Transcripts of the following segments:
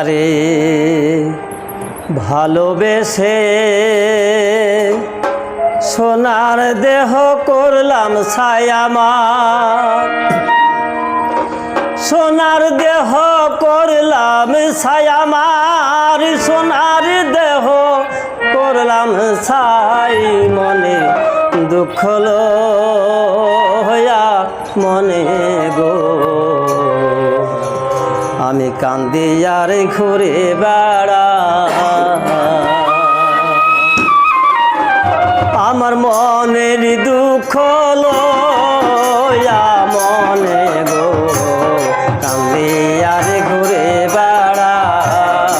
যারে ভালোবেসে সোনার দেহ করলাম ছায়ামার সোনার দেহ করলাম ছায়ামার সোনার দেহ করলাম ছাই মনে দুঃখ হইয়া আমি কান্দি আর ঘুরে বেড়া। আমার মনের দুঃখ লয়া মনে গো, কান্দি আর ঘুরে বেড়াই।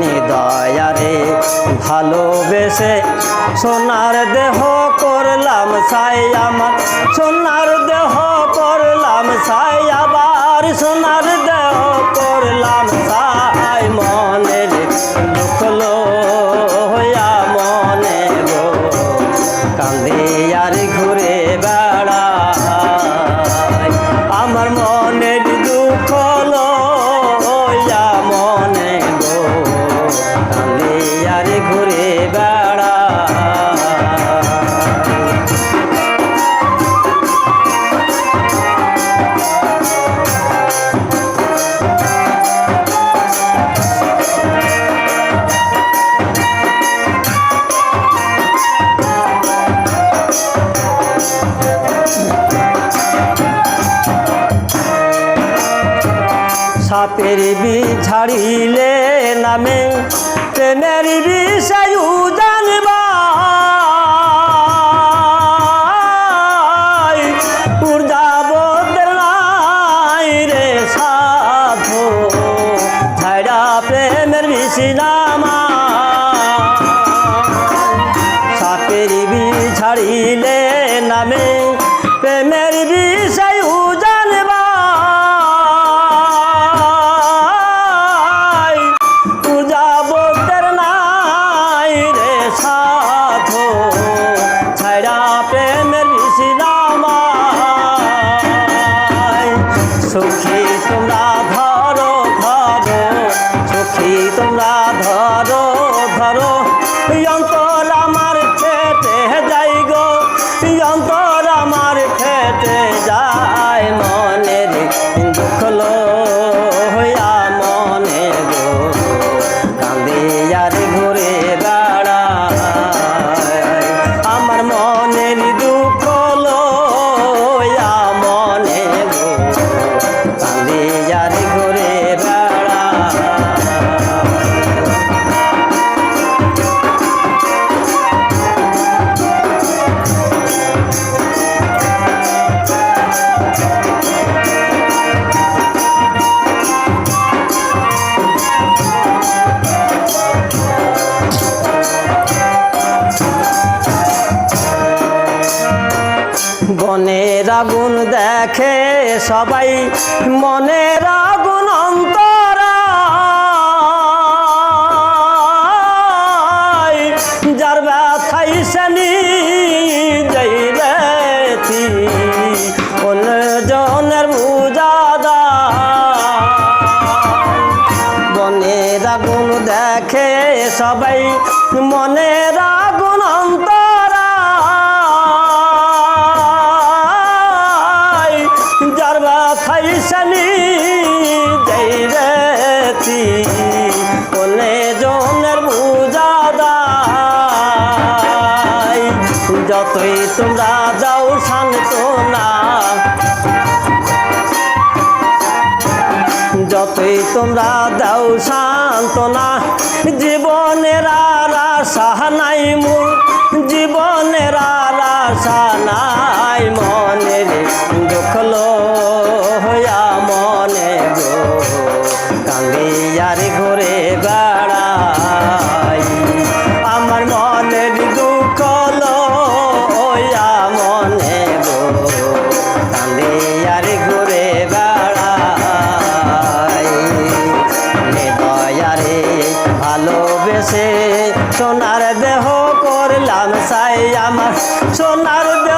নিদয়ারে ভালোবেসে সোনার দেহ করলাম ছাই আমার সাপের বি ঝাড়িলে নামে প্রেমের বিষয় জানবা নামে প্রেমের বিষয় বনের আগুন দেখে সবাই মনের আগুন অন্তরা। যার ব্যথাই শ্রেণি যাই রেতি অন্য জনের বুঝাদা বনের আগুন দেখে সবাই মনের শানি যাই রেতি কোনে জনের বুঝাদাই যতই তোমরা যাও শান্ত না। যতই তোমরা দাও সান্ত্বনা জীবনের আর আশা নাই মোর। জীবনের আর আশা নাই। মনের দুঃখ সোনার দেহ করলাম সাই আমার সোনার দেহ